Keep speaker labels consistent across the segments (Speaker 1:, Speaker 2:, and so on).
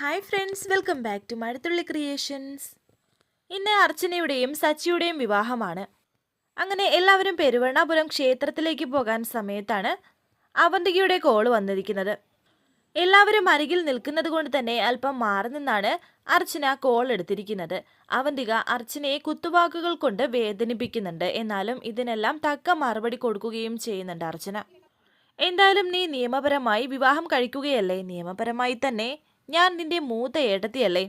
Speaker 1: Hi friends welcome back to Mazhathulli creations ഇന്ന് അർച്ചനയുടെയും സച്ചിയുടെയും വിവാഹമാണ്. അങ്ങനെ എല്ലാവരും പെരുവണ്ണാപുരം ക്ഷേത്രത്തിലേക്ക് പോകാൻ സമയത്താണ് അവന്തികയുടെ കോൾ വന്നിരിക്കുന്നത്. എല്ലാവരും അരികിൽ നിൽക്കുന്നത് കൊണ്ട് തന്നെ അല്പം മാറി നിന്നാണ് അർച്ചന കോൾ എടുത്തിരിക്കുന്നത്. അവന്തിക അർച്ചനയെ കുത്തുവാക്കുകൾ കൊണ്ട് വേദനിപ്പിക്കുന്നുണ്ട്. എന്നാലും ഇതിനെല്ലാം തക്ക മറുപടി കൊടുക്കുകയും ചെയ്യുന്നുണ്ട് അർച്ചന. എന്തായാലും നീ നിയമപരമായി വിവാഹം കഴിക്കുകയല്ലേ? നിയമപരമായി തന്നെ ഞാൻ നിന്റെ മൂത്ത ഏട്ടത്തിയല്ലേ?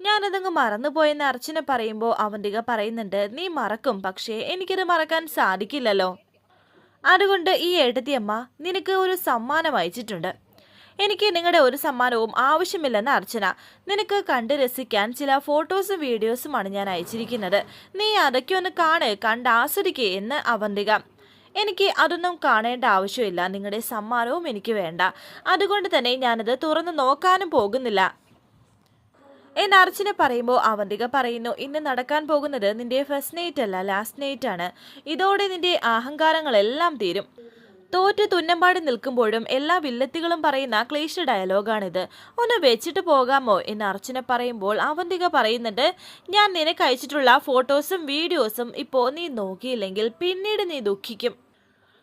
Speaker 1: ഞാനതങ്ങ് മറന്നുപോയെന്ന് അർച്ചന പറയുമ്പോൾ അവന്തിക പറയുന്നുണ്ട് നീ മറക്കും പക്ഷേ എനിക്കത് മറക്കാൻ സാധിക്കില്ലല്ലോ. അതുകൊണ്ട് ഈ ഏട്ടത്തിയമ്മ നിനക്ക് ഒരു സമ്മാനം അയച്ചിട്ടുണ്ട്. എനിക്ക് നിങ്ങളുടെ ഒരു സമ്മാനവും ആവശ്യമില്ലെന്ന് അർച്ചന. നിനക്ക് കണ്ട് രസിക്കാൻ ചില ഫോട്ടോസും വീഡിയോസുമാണ് ഞാൻ അയച്ചിരിക്കുന്നത്. നീ അതൊക്കെ ഒന്ന് കാണ് കണ്ട് ആസ്വദിക്കേ എന്ന് അവന്തിക. എനിക്ക് അതൊന്നും കാണേണ്ട ആവശ്യമില്ല. നിങ്ങളുടെ സമ്മാനവും എനിക്ക് വേണ്ട. അതുകൊണ്ട് തന്നെ ഞാനത് തുറന്നു നോക്കാനും പോകുന്നില്ല. എന്ന് അർച്ചന പറയുമ്പോൾ അവന്തിക പറയുന്നു ഇന്ന് നടക്കാൻ പോകുന്നത് നിന്റെ ഫസ്റ്റ് നൈറ്റ് അല്ല ലാസ്റ്റ് നൈറ്റ് ആണ്. ഇതോടെ നിന്റെ അഹങ്കാരങ്ങളെല്ലാം തീരും. തോറ്റ് തുന്നമ്പാടി നിൽക്കുമ്പോഴും എല്ലാ വില്ലത്തികളും പറയുന്ന ക്ലേശ ഡയലോഗാണിത്. ഒന്ന് വെച്ചിട്ട് പോകാമോ? എന്ന് അർച്ചന പറയുമ്പോൾ അവന്തിക പറയുന്നുണ്ട് ഞാൻ നിനക്ക് അയച്ചിട്ടുള്ള ഫോട്ടോസും വീഡിയോസും ഇപ്പോൾ നീ നോക്കിയില്ലെങ്കിൽ പിന്നീട് നീ ദുഃഖിക്കും.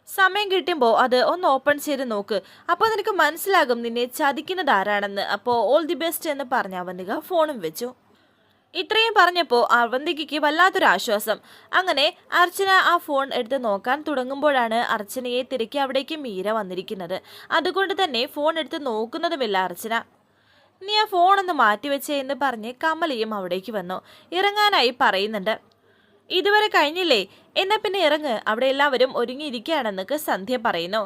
Speaker 1: സമയം കിട്ടുമ്പോൾ അത് ഒന്ന് ഓപ്പൺ ചെയ്ത് നോക്ക്. അപ്പോൾ നിനക്ക് മനസ്സിലാകും നിന്നെ ചതിക്കുന്നത് ആരാണെന്ന്. അപ്പോൾ ഓൾ ദി ബെസ്റ്റ് എന്ന് പറഞ്ഞ അവന്തിക ഫോണും വെച്ചു. ഇത്രയും പറഞ്ഞപ്പോൾ അവന്തികയ്ക്ക് വല്ലാത്തൊരു ആശ്വാസം. അങ്ങനെ അർച്ചന ആ ഫോൺ എടുത്ത് നോക്കാൻ തുടങ്ങുമ്പോഴാണ് അർച്ചനയെ തിരക്കി അവിടേക്ക് മീര വന്നിരിക്കുന്നത്. അതുകൊണ്ട് തന്നെ ഫോൺ എടുത്ത് നോക്കുന്നതുമില്ല അർച്ചന. നീ ആ ഫോൺ ഫോണൊന്ന് മാറ്റിവെച്ചേ എന്ന് പറഞ്ഞ് കമലയും അവിടേക്ക് വന്നു. ഇറങ്ങാനായി പറയുന്നുണ്ട്. ഇതുവരെ കഴിഞ്ഞില്ലേ? എന്നാ പിന്നെ ഇറങ്ങ്. അവിടെ എല്ലാവരും ഒരുങ്ങിയിരിക്കുകയാണെന്നൊക്കെ സന്ധ്യ പറയുന്നു.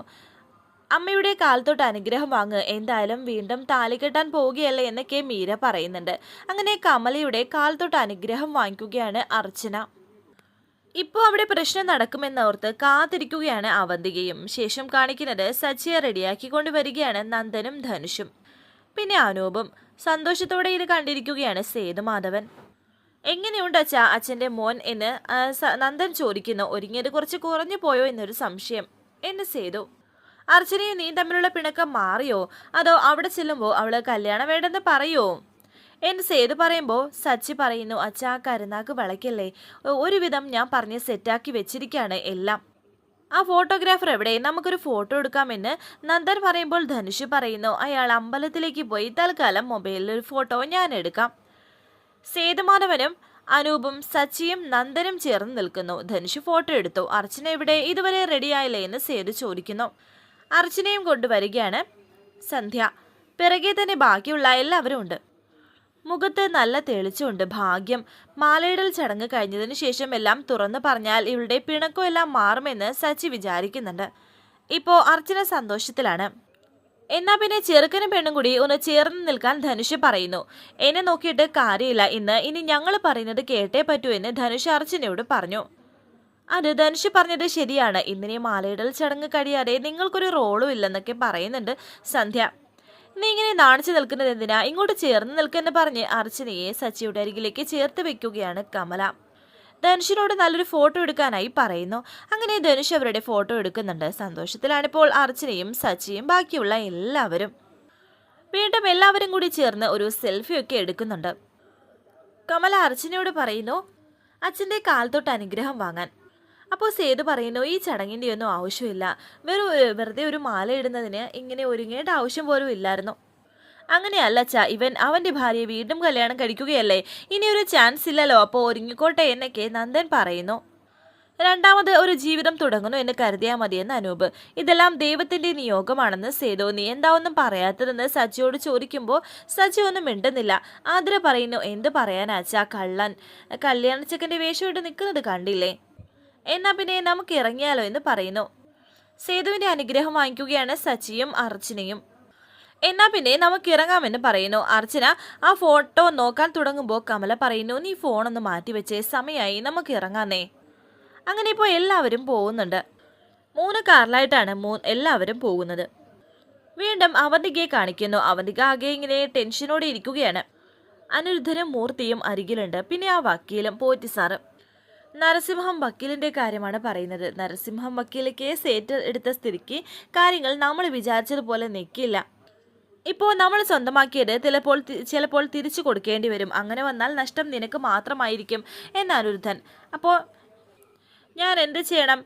Speaker 1: അമ്മയുടെ കാലത്തോട്ട് അനുഗ്രഹം വാങ്ങ്. എന്തായാലും വീണ്ടും താലി കെട്ടാൻ പോവുകയല്ലേ എന്നൊക്കെ മീര പറയുന്നുണ്ട്. അങ്ങനെ കമലയുടെ കാലത്തോട്ട് അനുഗ്രഹം വാങ്ങിക്കുകയാണ് അർച്ചന. ഇപ്പോൾ അവിടെ പ്രശ്നം നടക്കുമെന്നോർത്ത് കാത്തിരിക്കുകയാണ് അവന്തികയും. ശേഷം കാണിക്കുന്നത് സച്ചിയെ റെഡിയാക്കി വരികയാണ് നന്ദനും ധനുഷും. പിന്നെ അനൂപും. സന്തോഷത്തോടെ ഇത് കണ്ടിരിക്കുകയാണ് സേതുമാധവൻ. എങ്ങനെയുണ്ട് അച്ഛാ അച്ഛന്റെ മോൻ എന്ന് നന്ദൻ ചോദിക്കുന്നു. ഒരുങ്ങിയത് കുറച്ച് കുറഞ്ഞു പോയോ എന്നൊരു സംശയം. എന്ന് സേതു. അർച്ചനയും നീ തമ്മിലുള്ള പിണക്കം മാറിയോ? അതോ അവിടെ ചെല്ലുമ്പോൾ അവൾ കല്യാണം വേണ്ടെന്ന് പറയോ? എന്ന് സേതു പറയുമ്പോൾ സച്ചി പറയുന്നു അച്ഛാ കരുനാക്ക് വിളക്കല്ലേ? ഒരുവിധം ഞാൻ പറഞ്ഞ് സെറ്റാക്കി വെച്ചിരിക്കുകയാണ് എല്ലാം. ആ ഫോട്ടോഗ്രാഫർ എവിടെ? നമുക്കൊരു ഫോട്ടോ എടുക്കാമെന്ന് നന്ദൻ പറയുമ്പോൾ ധനുഷ് പറയുന്നു അയാൾ അമ്പലത്തിലേക്ക് പോയി തൽക്കാലം മൊബൈലിൽ ഒരു ഫോട്ടോ ഞാൻ എടുക്കാം. സേതുമാധവനും അനൂപും സച്ചിയും നന്ദനും ചേർന്ന് നിൽക്കുന്നു. ധനുഷ് ഫോട്ടോ എടുത്തു. അർച്ചന എവിടെ? ഇതുവരെ റെഡിയായില്ലേ എന്ന് സേതു ചോദിക്കുന്നു. അർച്ചനയും കൊണ്ടുവരികയാണ് സന്ധ്യ. പിറകെ തന്നെ ബാക്കിയുള്ള എല്ലാവരും ഉണ്ട്. മുഖത്ത് നല്ല തെളിച്ചുണ്ട് ഭാഗ്യം. മാലയിടൽ ചടങ്ങ് കഴിഞ്ഞതിന് ശേഷം എല്ലാം തുറന്നു പറഞ്ഞാൽ ഇവളുടെ പിണക്കം എല്ലാം മാറുമെന്ന് സച്ചി വിചാരിക്കുന്നുണ്ട്. ഇപ്പോൾ അർച്ചന സന്തോഷത്തിലാണ്. എന്നാ പിന്നെ ചെറുക്കനും പെണ്ണും കൂടി ഒന്ന് ചേർന്ന് നിൽക്കാൻ ധനുഷ് പറയുന്നു. എന്നെ നോക്കിയിട്ട് കാര്യമില്ല. ഇന്ന് ഇനി ഞങ്ങൾ പറയുന്നത് കേട്ടേ പറ്റൂ എന്ന് ധനുഷ് അർച്ചനയോട് പറഞ്ഞു. അത് ധനുഷ് പറഞ്ഞത് ശരിയാണ്. ഇന്നിനി മാലയിടൽ ചടങ്ങ് കഴിയാതെ നിങ്ങൾക്കൊരു റോളും ഇല്ലെന്നൊക്കെ പറയുന്നുണ്ട് സന്ധ്യ. നീ ഇങ്ങനെ നാണിച്ചു നിൽക്കുന്നത് എന്തിനാ? ഇങ്ങോട്ട് ചേർന്ന് നിൽക്കെന്ന് പറഞ്ഞ് അർച്ചനയെ സച്ചിയുടെ അരികിലേക്ക് ചേർത്ത് വെക്കുകയാണ് കമല. ധനുഷിനോട് നല്ലൊരു ഫോട്ടോ എടുക്കാനായി പറയുന്നു. അങ്ങനെ ധനുഷ് അവരുടെ ഫോട്ടോ എടുക്കുന്നുണ്ട്. സന്തോഷത്തിലാണിപ്പോൾ അർച്ചനയും സച്ചിയും ബാക്കിയുള്ള എല്ലാവരും. വീണ്ടും എല്ലാവരും കൂടി ചേർന്ന് ഒരു സെൽഫിയൊക്കെ എടുക്കുന്നുണ്ട്. കമല അർച്ചനയോട് പറയുന്നു അച്ഛന്റെ കാലത്തൊട്ട് അനുഗ്രഹം വാങ്ങാൻ. അപ്പോൾ സേതു പറയുന്നു ഈ ചടങ്ങിന്റെ ഒന്നും ആവശ്യമില്ല. വെറും വെറുതെ ഒരു മാല ഇടുന്നതിന് ഇങ്ങനെ ഒരുങ്ങേണ്ട ആവശ്യം പോലും ഇല്ലായിരുന്നു. അങ്ങനെയല്ല ച ഇവൻ അവന്റെ ഭാര്യയെ വീണ്ടും കല്യാണം കഴിക്കുകയല്ലേ? ഇനി ഒരു ചാൻസ് ഇല്ലല്ലോ. അപ്പോൾ ഒരുങ്ങിക്കോട്ടെ എന്നൊക്കെ നന്ദൻ പറയുന്നു. രണ്ടാമത് ഒരു ജീവിതം തുടങ്ങുന്നു എന്ന് കരുതിയാൽ മതിയെന്ന് അനൂപ്. ഇതെല്ലാം ദൈവത്തിന്റെ നിയോഗമാണെന്ന് സേതു. നീ എന്താ ഒന്നും പറയാത്തതെന്ന് സജിയോട് ചോദിക്കുമ്പോൾ സജി ഒന്നും മിണ്ടുന്നില്ല. ആതിര പറയുന്നു എന്ത് പറയാനാച്ചാ കള്ളൻ. കല്യാണച്ചക്കന്റെ വേഷമായിട്ട് നിൽക്കുന്നത് കണ്ടില്ലേ? എന്നാ പിന്നെ നമുക്ക് ഇറങ്ങിയാലോ എന്ന് പറയുന്നു. സേതുവിന്റെ അനുഗ്രഹം വാങ്ങിക്കുകയാണ് സച്ചിയും അർച്ചനയും. എന്നാ പിന്നെ നമുക്ക് ഇറങ്ങാമെന്ന് പറയുന്നു. അർച്ചന ആ ഫോട്ടോ നോക്കാൻ തുടങ്ങുമ്പോൾ കമല പറയുന്നു നീ ഫോണൊന്ന് മാറ്റിവെച്ചേ സമയമായി നമുക്ക് ഇറങ്ങാന്നേ അങ്ങനെ ഇപ്പോൾ എല്ലാവരും പോകുന്നുണ്ട്. മൂന്ന് കാറിലായിട്ടാണ് മൂ എല്ലാവരും പോകുന്നത്. വീണ്ടും അവന്തികയെ കാണിക്കുന്നു. അവന്തിക ആകെ ഇങ്ങനെ ടെൻഷനോടെ ഇരിക്കുകയാണ്. അനിരുദ്ധനും മൂർത്തിയും അരികിലുണ്ട്. പിന്നെ ആ വക്കീലും പോറ്റിസാറും. നരസിംഹം വക്കീലിന്റെ കാര്യമാണ് പറയുന്നത്. നരസിംഹം വക്കീൽ കേസ് ഏറ്റെടുത്ത സ്ഥിതിക്ക് കാര്യങ്ങൾ നമ്മൾ വിചാരിച്ചതുപോലെ നിൽക്കില്ല ഇപ്പോൾ നമ്മൾ സ്വന്തമാക്കിയത് ചിലപ്പോൾ ചിലപ്പോൾ തിരിച്ചു കൊടുക്കേണ്ടി വരും. അങ്ങനെ വന്നാൽ നഷ്ടം നിനക്ക് മാത്രമായിരിക്കും എന്നാണ് അനിരുദ്ധൻ അപ്പോൾ ഞാൻ എന്ത് ചെയ്യണം?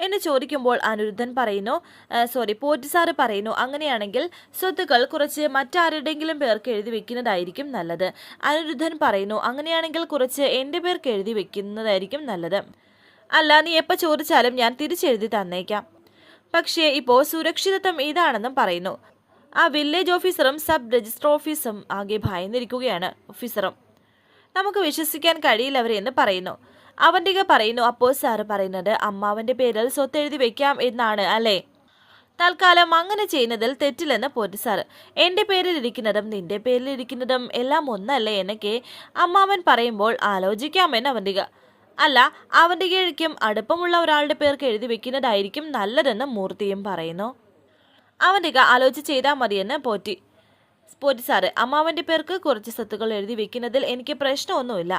Speaker 1: എന്ന് ചോദിക്കുമ്പോൾ അനിരുദ്ധൻ പറയുന്നു സോറി പോറ്റിസാറ് പറയുന്നു അങ്ങനെയാണെങ്കിൽ സ്വത്തുക്കൾ കുറച്ച് മറ്റാരുടെങ്കിലും പേർക്ക് എഴുതി വെക്കുന്നതായിരിക്കും നല്ലത്. അനിരുദ്ധൻ പറയുന്നു അങ്ങനെയാണെങ്കിൽ കുറച്ച് എന്റെ പേർക്ക് എഴുതി വെക്കുന്നതായിരിക്കും നല്ലത്. അല്ല നീ എപ്പോൾ ചോദിച്ചാലും ഞാൻ തിരിച്ചെഴുതി തന്നേക്കാം. പക്ഷേ ഇപ്പോൾ സുരക്ഷിതത്വം ഇതാണെന്നും പറയുന്നു. ആ വില്ലേജ് ഓഫീസറും സബ് രജിസ്റ്റർ ഓഫീസും ആകെ ഭയന്നിരിക്കുകയാണ് ഓഫീസറും നമുക്ക് വിശ്വസിക്കാൻ കഴിയില്ല അവരെ എന്ന് പറയുന്നു. അവന്തിക പറയുന്നു അപ്പോൾ സാറ് പറയുന്നത് അമ്മാവന്റെ പേരിൽ സ്വത്ത് എഴുതി വെക്കാം എന്നാണ് അല്ലേ? തൽക്കാലം അങ്ങനെ ചെയ്യുന്നതിൽ തെറ്റില്ലെന്ന് സാർ എന്റെ പേരിൽ ഇരിക്കുന്നതും നിന്റെ പേരിൽ ഇരിക്കുന്നതും എല്ലാം ഒന്നല്ലേ എന്നൊക്കെ അമ്മാവൻ പറയുമ്പോൾ ആലോചിക്കാമെന്ന് അവന്തിക അല്ല അവന്തികയ്ക്കും അടുപ്പമുള്ള ഒരാളുടെ പേർക്ക് എഴുതി വെക്കുന്നതായിരിക്കും നല്ലതെന്ന് മൂർത്തിയും പറയുന്നു. അവന്തിക ആലോചിച്ച് ചെയ്താൽ മതിയെന്ന് പോറ്റി. പോറ്റി സാറ് അമ്മാവന്റെ പേർക്ക് കുറച്ച് സ്വത്തുക്കൾ എഴുതി വെക്കുന്നതിൽ എനിക്ക് പ്രശ്നമൊന്നുമില്ല.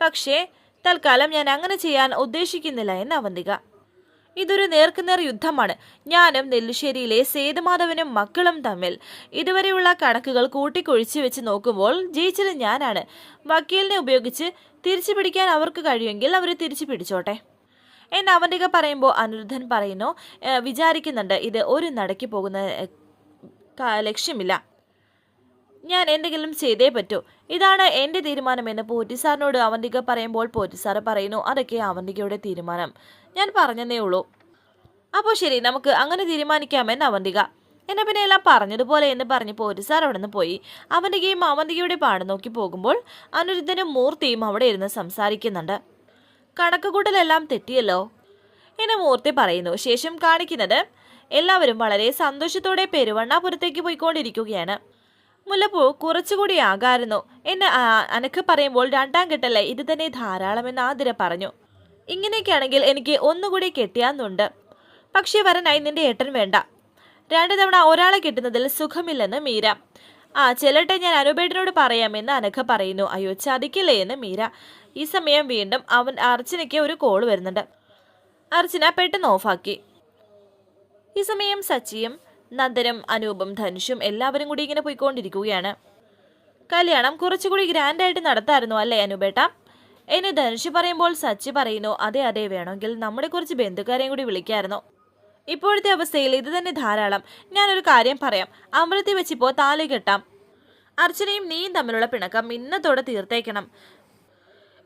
Speaker 1: പക്ഷേ തൽക്കാലം ഞാൻ അങ്ങനെ ചെയ്യാൻ ഉദ്ദേശിക്കുന്നില്ല എന്ന് അവന്തിക. ഇതൊരു നേർക്കുനേർ യുദ്ധമാണ്. ഞാനും നെല്ലിശ്ശേരിയിലെ സേതുമാധവനും മക്കളും തമ്മിൽ ഇതുവരെയുള്ള കണക്കുകൾ കൂട്ടിക്കൊഴിച്ചു വെച്ച് നോക്കുമ്പോൾ ജയിച്ചത് ഞാനാണ്. വക്കീലിനെ ഉപയോഗിച്ച് തിരിച്ചു പിടിക്കാൻ അവർക്ക് കഴിയുമെങ്കിൽ അവർ തിരിച്ചു പിടിച്ചോട്ടെ. എന്ന് അവന്തിക പറയുമ്പോൾ അനിരുദ്ധൻ പറയുന്നു "ഏ, വിചാരിക്കുന്നുണ്ട് ഇത് ഒരു നടക്കി പോകുന്ന ലക്ഷ്യമില്ല. ഞാൻ എന്തെങ്കിലും ചെയ്തേ പറ്റൂ. ഇതാണ് എന്റെ തീരുമാനമെന്ന് പോറ്റിസാറിനോട് അവന്തിക പറയുമ്പോൾ പോറ്റിസാറ് പറയുന്നു. അതൊക്കെ അവന്തികയുടെ തീരുമാനം. ഞാൻ പറഞ്ഞതേ ഉള്ളൂ. അപ്പോൾ ശരി നമുക്ക് അങ്ങനെ തീരുമാനിക്കാമെന്ന് അവന്തിക. എന്നെ പിന്നെ എല്ലാം പറഞ്ഞതുപോലെ എന്ന് പറഞ്ഞ് പോറ്റിസാർ അവിടെ നിന്ന് പോയി. അവന്തികയും അവന്തികയുടെ പാട് നോക്കി പോകുമ്പോൾ അനിരുദ്ധനും മൂർത്തിയും അവിടെ ഇരുന്ന് സംസാരിക്കുന്നുണ്ട്. കണക്കുകൂട്ടലെല്ലാം തെറ്റിയല്ലോ? എന്ന് മൂർത്തി പറയുന്നു. ശേഷം കാണിക്കുന്നത് എല്ലാവരും വളരെ സന്തോഷത്തോടെ പെരുവണ്ണാപുരത്തേക്ക് പോയിക്കൊണ്ടിരിക്കുകയാണ്. മുല്ലപ്പൂ കുറച്ചുകൂടി ആകായിരുന്നു എന്നെ അനക്ക് പറയുമ്പോൾ രണ്ടാം കെട്ടല്ലേ ഇത് തന്നെ ധാരാളമെന്ന് ആതിര പറഞ്ഞു. ഇങ്ങനെയൊക്കെയാണെങ്കിൽ എനിക്ക് ഒന്നുകൂടി കെട്ടിയാന്നുണ്ട്. പക്ഷേ വരനായി നിന്റെ ഏട്ടൻ വേണ്ട. രണ്ടു തവണ ഒരാളെ കിട്ടുന്നതിൽ സുഖമില്ലെന്ന് മീര. ആ ചെല്ലട്ടെ ഞാൻ അനുപേട്ടനോട് പറയാമെന്ന് അനഘ പറയുന്നു. അയ്യോ ചതിക്കില്ലേ എന്ന് മീര. ഈ സമയം വീണ്ടും അവൻ അർച്ചനയ്ക്ക് ഒരു കോൾ വരുന്നുണ്ട്. അർച്ചന പെട്ടെന്ന് ഓഫാക്കി. ഈ സമയം സച്ചിയും നന്ദനും അനൂപും ധനുഷും എല്ലാവരും കൂടി ഇങ്ങനെ പോയിക്കൊണ്ടിരിക്കുകയാണ്. കല്യാണം കുറച്ചുകൂടി ഗ്രാൻഡായിട്ട് നടത്തായിരുന്നു അല്ലേ അനുപേട്ട? എന്നെ ധനുഷ് പറയുമ്പോൾ സച്ചി പറയുന്നു അതെ അതെ വേണമെങ്കിൽ നമ്മുടെ കുറച്ച് ബന്ധുക്കാരെയും കൂടി വിളിക്കായിരുന്നു. ഇപ്പോഴത്തെ അവസ്ഥയിൽ ഇത് തന്നെ ധാരാളം. ഞാനൊരു കാര്യം പറയാം. അമൃതി വെച്ചിപ്പോ താലി കെട്ടാം. അർച്ചനയും നീയും തമ്മിലുള്ള പിണക്കം ഇന്നത്തോടെ തീർത്തേക്കണം.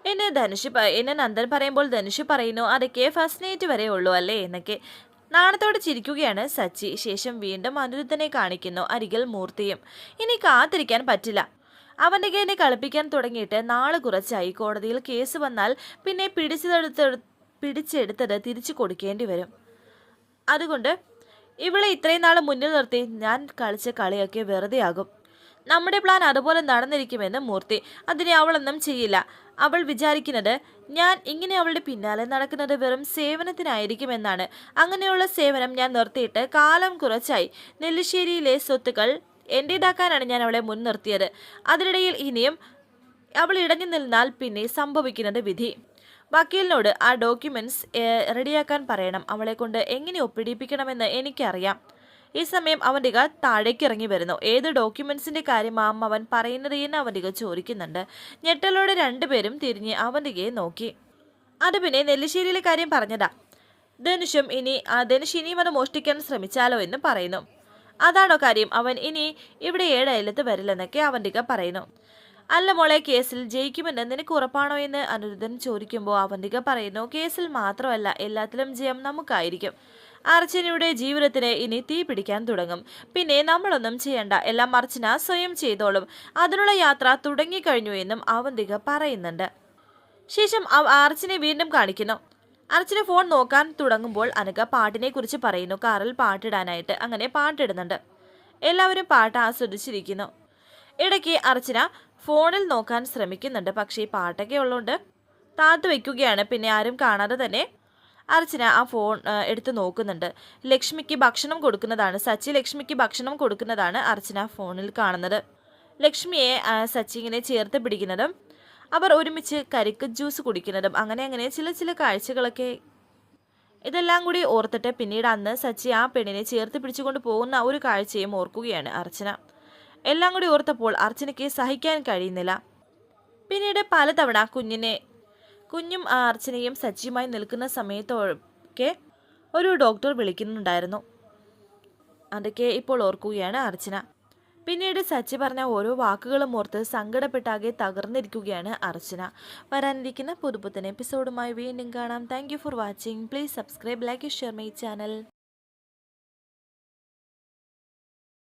Speaker 1: എന്നെ ധനുഷ് എന്നെ നന്ദൻ പറയുമ്പോൾ ധനുഷ് പറയുന്നു അതൊക്കെ ഫസ്റ്റ് നൈറ്റ് വരെ ഉള്ളൂ അല്ലേ? എന്നൊക്കെ. നാണത്തോടെ ചിരിക്കുകയാണ് സച്ചി. ശേഷം വീണ്ടും അനിരുദ്ധനെ കാണിക്കുന്നു അരികിൽ മൂർത്തിയും. ഇനി കാത്തിരിക്കാൻ പറ്റില്ല. അവന്റെ കയ്യെ കളിപ്പിക്കാൻ തുടങ്ങിയിട്ട് നാളെ കുറച്ചായി. കോടതിയിൽ കേസ് വന്നാൽ പിന്നെ പിടിച്ചെടുത്ത് പിടിച്ചെടുത്തത് തിരിച്ചു കൊടുക്കേണ്ടി വരും. അതുകൊണ്ട് ഇവളെ ഇത്രയും നാൾ മുന്നിൽ നിർത്തി ഞാൻ കളിച്ച കളിയൊക്കെ വെറുതെ ആകും നമ്മുടെ പ്ലാൻ അതുപോലെ നടന്നിരിക്കുമെന്ന് മൂർത്തി. അതിനെ അവളൊന്നും ചെയ്യില്ല. അവൾ വിചാരിക്കുന്നത് ഞാൻ ഇങ്ങനെ അവളുടെ പിന്നാലെ നടക്കുന്നത് വെറും സേവനത്തിനായിരിക്കുമെന്നാണ്. അങ്ങനെയുള്ള സേവനം ഞാൻ നിർത്തിയിട്ട് കാലം കുറച്ചായി. നെല്ലിശ്ശേരിയിലെ സ്വത്തുക്കൾ എന്റേതാക്കാനാണ് ഞാൻ അവളെ മുൻനിർത്തിയത് അതിനിടയിൽ ഇനിയും അവൾ ഇടഞ്ഞു നിന്നാൽ പിന്നെ സംഭവിക്കുന്നത് വിധി. വക്കീലിനോട് ആ ഡോക്യുമെന്റ്സ് റെഡിയാക്കാൻ പറയണം. അവളെ കൊണ്ട് എങ്ങനെ ഒപ്പിടിപ്പിക്കണമെന്ന് എനിക്കറിയാം. ഈ സമയം അവന്തിക താഴേക്ക് ഇറങ്ങി വരുന്നു. ഏത് ഡോക്യുമെന്റ്സിന്റെ കാര്യമാം അവൻ പറയുന്നത് എന്ന് അവന്തിക ചോദിക്കുന്നുണ്ട്. ഞെട്ടലോടെ രണ്ടുപേരും തിരിഞ്ഞ് അവന്തികയെ നോക്കി. അത് പിന്നെ നെല്ലിശ്ശേരിയിലെ കാര്യം പറഞ്ഞതാ. ധനുഷും ഇനി ആ ധനുഷ് ഇനിയും അത് മോഷ്ടിക്കാൻ ശ്രമിച്ചാലോ എന്ന് പറയുന്നു. അതാണോ കാര്യം? അവൻ ഇനി ഇവിടെ ഏഴയലത്ത് വരില്ലെന്നൊക്കെ അവന്തിക പറയുന്നു. അല്ല മോളെ കേസിൽ ജയിക്കുമെന്ന് നിനക്ക് ഉറപ്പാണോ എന്ന് അനിരുദ്ധൻ ചോദിക്കുമ്പോൾ അവന്തിക പറയുന്നു കേസിൽ മാത്രമല്ല എല്ലാത്തിലും ജയം നമുക്കായിരിക്കും. അർച്ചനയുടെ ജീവിതത്തിന് ഇനി തീ പിടിക്കാൻ തുടങ്ങും. പിന്നെ നമ്മളൊന്നും ചെയ്യണ്ട. എല്ലാം അർച്ചന സ്വയം ചെയ്തോളും. അതിനുള്ള യാത്ര തുടങ്ങിക്കഴിഞ്ഞു എന്നും അവന്തിക പറയുന്നുണ്ട്. ശേഷം അർച്ചനെ വീണ്ടും കാണിക്കുന്നു. അർച്ചന ഫോൺ നോക്കാൻ തുടങ്ങുമ്പോൾ അനക പാട്ടിനെ കുറിച്ച് പറയുന്നു. കാറിൽ പാട്ടിടാനായിട്ട് അങ്ങനെ പാട്ടിടുന്നുണ്ട്. എല്ലാവരും പാട്ട് ആസ്വദിച്ചിരിക്കുന്നു. ഇടയ്ക്ക് അർച്ചന ഫോണിൽ നോക്കാൻ ശ്രമിക്കുന്നുണ്ട്. പക്ഷേ പാട്ടൊക്കെ ഉള്ളതുകൊണ്ട് താത്തു വയ്ക്കുകയാണ്. പിന്നെ ആരും കാണാതെ തന്നെ അർച്ചന ആ ഫോൺ എടുത്ത് നോക്കുന്നുണ്ട്. ലക്ഷ്മിക്ക് ഭക്ഷണം കൊടുക്കുന്നതാണ്. സച്ചി ലക്ഷ്മിക്ക് ഭക്ഷണം കൊടുക്കുന്നതാണ് അർച്ചന ഫോണിൽ കാണുന്നത്. ലക്ഷ്മിയെ സച്ചി ഇങ്ങനെ ചേർത്ത് പിടിക്കുന്നതും അവർ ഒരുമിച്ച് കരിക്ക് ജ്യൂസ് കുടിക്കുന്നതും അങ്ങനെ അങ്ങനെ ചില ചില കാഴ്ചകളൊക്കെ ഇതെല്ലാം കൂടി ഓർത്തിട്ട് പിന്നീട് അന്ന് സച്ചി ആ പെണ്ണിനെ ചേർത്ത് പിടിച്ചുകൊണ്ട് പോകുന്ന ഒരു കാഴ്ചയും ഓർക്കുകയാണ് അർച്ചന. എല്ലാം കൂടി ഓർത്തപ്പോൾ അർച്ചനയ്ക്ക് സഹിക്കാൻ കഴിയുന്നില്ല. പിന്നീട് പലതവണ കുഞ്ഞിനെ കുഞ്ഞും അർച്ചനയും സജ്ജിയുമായി നിൽക്കുന്ന സമയത്തൊക്കെ ഒരു ഡോക്ടർ വിളിക്കുന്നുണ്ടായിരുന്നു. അതൊക്കെ ഇപ്പോൾ ഓർക്കുകയാണ് അർച്ചന. പിന്നീട് സച്ചി പറഞ്ഞ ഓരോ വാക്കുകളും ഓർത്ത് സങ്കടപ്പെട്ടാകെ തകർന്നിരിക്കുകയാണ് അർച്ചന. വരാനിരിക്കുന്ന പുതുപുത്തൻ എപ്പിസോഡുമായി വീണ്ടും കാണാം. Thank for watching please subscribe like share my channel